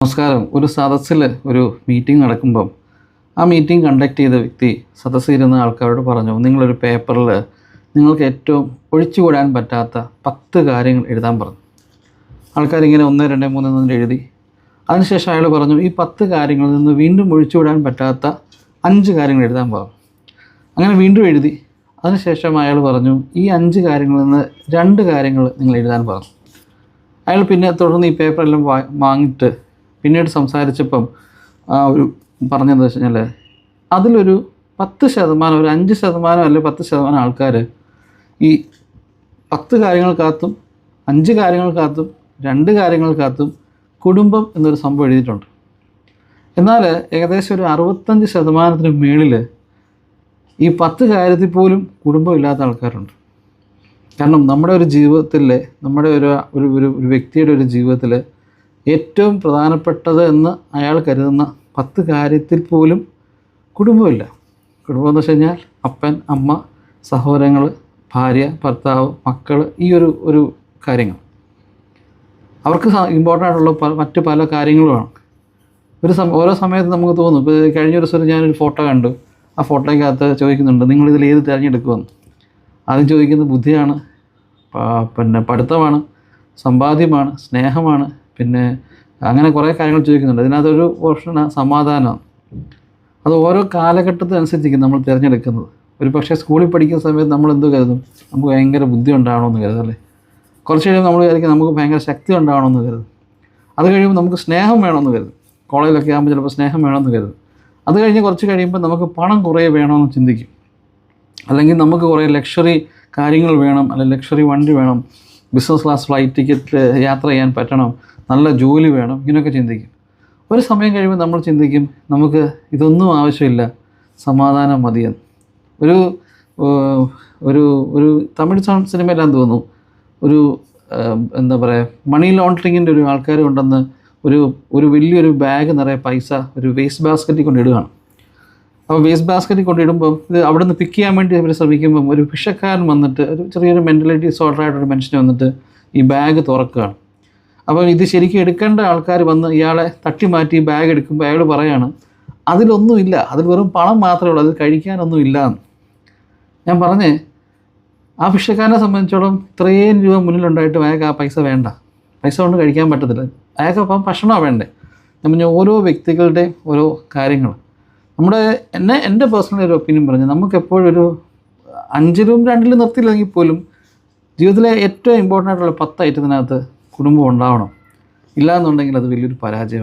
നമസ്കാരം. ഒരു സദസ്സിൽ ഒരു മീറ്റിംഗ് നടക്കുമ്പം ആ മീറ്റിംഗ് കണ്ടക്ട് ചെയ്ത വ്യക്തി സദസ്സിരുന്ന ആൾക്കാരോട് പറഞ്ഞു നിങ്ങളൊരു പേപ്പറിൽ നിങ്ങൾക്ക് ഏറ്റവും ഒഴിച്ചുകൂടാൻ പറ്റാത്ത പത്ത് കാര്യങ്ങൾ എഴുതാൻ പറഞ്ഞു. ആൾക്കാരിങ്ങനെ ഒന്ന് രണ്ട് മൂന്ന് നാല് എഴുതി. അതിനുശേഷം അയാൾ പറഞ്ഞു ഈ പത്ത് കാര്യങ്ങളിൽ നിന്ന് വീണ്ടും ഒഴിച്ചുവിടാൻ പറ്റാത്ത അഞ്ച് കാര്യങ്ങൾ എഴുതാൻ പറഞ്ഞു അങ്ങനെ വീണ്ടും എഴുതി. അതിനുശേഷം അയാൾ പറഞ്ഞു ഈ അഞ്ച് കാര്യങ്ങളിൽ നിന്ന് രണ്ട് കാര്യങ്ങൾ നിങ്ങൾ എഴുതാൻ പറഞ്ഞു അയാൾ പിന്നെ തുടർന്ന് ഈ പേപ്പറെല്ലാം വാങ്ങിയിട്ട് പിന്നീട് സംസാരിച്ചപ്പം ആ ഒരു പറഞ്ഞതെന്ന് വെച്ച് കഴിഞ്ഞാൽ അതിലൊരു പത്ത് ശതമാനം ഒരു അഞ്ച് ശതമാനം അല്ലെങ്കിൽ പത്ത് ശതമാനം ആൾക്കാർ ഈ പത്ത് കാര്യങ്ങൾക്കകത്തും അഞ്ച് കാര്യങ്ങൾക്കകത്തും രണ്ട് കാര്യങ്ങൾക്കകത്തും കുടുംബം എന്നൊരു സംഭവം എഴുതിയിട്ടുണ്ട്. എന്നാൽ ഏകദേശം ഒരു അറുപത്തഞ്ച് ശതമാനത്തിന് മേളിൽ ഈ പത്ത് കാര്യത്തിൽ പോലും കുടുംബമില്ലാത്ത ആൾക്കാരുണ്ട്. കാരണം നമ്മുടെ ഒരു ജീവിതത്തിൽ നമ്മുടെ ഒരു ഒരു ഒരു വ്യക്തിയുടെ ഒരു ജീവിതത്തിൽ ഏറ്റവും പ്രധാനപ്പെട്ടത് എന്ന് അയാൾ കരുതുന്ന പത്ത് കാര്യത്തിൽ പോലും കുടുംബമില്ല. കുടുംബം എന്ന് വെച്ച് കഴിഞ്ഞാൽ അപ്പൻ അമ്മ സഹോദരങ്ങൾ ഭാര്യ ഭർത്താവ് മക്കൾ ഈ ഒരു ഒരു കാര്യങ്ങൾ. അവർക്ക് ഇമ്പോർട്ടന്റ് ആയിട്ടുള്ള പല മറ്റ് പല കാര്യങ്ങളുമാണ് ഒരു സമയം ഓരോ സമയത്ത് നമുക്ക് തോന്നും. ഇപ്പോൾ കഴിഞ്ഞ ഒരു ദിവസം ഞാനൊരു ഫോട്ടോ കണ്ടു. ആ ഫോട്ടോയ്ക്കകത്ത് ചോദിക്കുന്നുണ്ട് നിങ്ങളിതിൽ ഏത് തിരഞ്ഞെടുക്കുമെന്ന്? ആദ്യം ചോദിക്കുന്നത് ബുദ്ധിയാണ് പിന്നെ പഠിത്തമാണ് സമ്പാദ്യമാണ് സ്നേഹമാണ് പിന്നെ അങ്ങനെ കുറേ കാര്യങ്ങൾ ചോദിക്കുന്നുണ്ട്. ഇതിനകത്തൊരു ഓപ്ഷനാണ് സമാധാനം. അത് ഓരോ കാലഘട്ടത്തിനനുസരിച്ചിരിക്കും നമ്മൾ തിരഞ്ഞെടുക്കുന്നത്. ഒരു പക്ഷേ സ്കൂളിൽ പഠിക്കുന്ന സമയത്ത് നമ്മൾ എന്ത് കരുതും? നമുക്ക് ഭയങ്കര ബുദ്ധി ഉണ്ടാവണമെന്ന് കരുതും അല്ലേ? കുറച്ച് കഴിയുമ്പോൾ നമ്മൾ വിചാരിക്കും നമുക്ക് ഭയങ്കര ശക്തി ഉണ്ടാവണമെന്ന് കരുതും. അത് കഴിയുമ്പോൾ നമുക്ക് സ്നേഹം വേണമെന്ന് കരുതും. കോളേജിലൊക്കെ ആകുമ്പോൾ ചിലപ്പോൾ സ്നേഹം വേണമെന്ന് കരുതും. അത് കഴിഞ്ഞ് കുറച്ച് കഴിയുമ്പോൾ നമുക്ക് പണം കുറേ വേണമെന്ന് ചിന്തിക്കും. അല്ലെങ്കിൽ നമുക്ക് കുറേ ലക്ഷറി കാര്യങ്ങൾ വേണം അല്ലെങ്കിൽ ലക്ഷറി വണ്ടി വേണം ബിസിനസ് ക്ലാസ് ഫ്ലൈറ്റ് ടിക്കറ്റ് യാത്ര ചെയ്യാൻ പറ്റണം നല്ല ജോലി വേണം ഇങ്ങനെയൊക്കെ ചിന്തിക്കും. ഒരു സമയം കഴിയുമ്പോൾ നമ്മൾ ചിന്തിക്കും നമുക്ക് ഇതൊന്നും ആവശ്യമില്ല സമാധാനം മതിയെന്ന്. ഒരു ഒരു ഒരു തമിഴ് സിനിമയിലാന്ന് തോന്നുന്നു. ഒരു എന്താ പറയുക മണി ലോണ്ടറിങ്ങിന്റെ ഒരു ആൾക്കാർ ഉണ്ടെന്ന് ഒരു ഒരു വലിയൊരു ബാഗ് നിറയെ പൈസ ഒരു വേസ്റ്റ് ബാസ്ക്കറ്റിൽ കൊണ്ടിടുകയാണ്. അപ്പോൾ വേസ്റ്റ് ബാസ്ക്കറ്റിൽ കൊണ്ടിടുമ്പം ഇത് അവിടെ നിന്ന് പിക്ക് ചെയ്യാൻ വേണ്ടി അവർ ശ്രമിക്കുമ്പം ഒരു ഭിക്ഷക്കാരൻ വന്നിട്ട് ഒരു ചെറിയൊരു മെന്റലിറ്റി ഡിസോർഡർ ആയിട്ടൊരു മനുഷ്യൻ വന്നിട്ട് ഈ ബാഗ് തുറക്കുകയാണ്. അപ്പോൾ ഇത് ശരിക്കും എടുക്കേണ്ട ആൾക്കാർ വന്ന് ഇയാളെ തട്ടി മാറ്റി ബാഗ് എടുക്കുമ്പോൾ അയാൾ പറയാണ്. അതിലൊന്നുമില്ല. അതിൽ വെറും പണം മാത്രമേ ഉള്ളൂ. അതിൽ കഴിക്കാനൊന്നും ഇല്ല എന്ന്. ഞാൻ പറഞ്ഞേ ആ ഭിക്ഷക്കാരനെ സംബന്ധിച്ചോളം ഇത്രയും രൂപ മുന്നിലുണ്ടായിട്ട് അയാൾക്ക് ആ പൈസ വേണ്ട. പൈസ കൊണ്ട് കഴിക്കാൻ പറ്റത്തില്ല. അയാൾക്ക് അപ്പം ഭക്ഷണമാണ് വേണ്ടേ? പറഞ്ഞ ഓരോ വ്യക്തികളുടെ ഓരോ കാര്യങ്ങൾ നമ്മുടെ എന്നെ എന്റെ പേഴ്സണൽ ഒരു ഒപ്പീനിയൻ പറഞ്ഞു നമുക്കെപ്പോഴും ഒരു അഞ്ചിലും രണ്ടിലും നിർത്തിയില്ലെങ്കിൽ പോലും ജീവിതത്തിലെ ഏറ്റവും ഇമ്പോർട്ടന്റ് ആയിട്ടുള്ള പത്ത് ഐറ്റത്തിനകത്ത് കുടുംബം ഉണ്ടാവണം. ഇല്ല എന്നുണ്ടെങ്കിൽ അത് വലിയൊരു പരാജയമാണ്.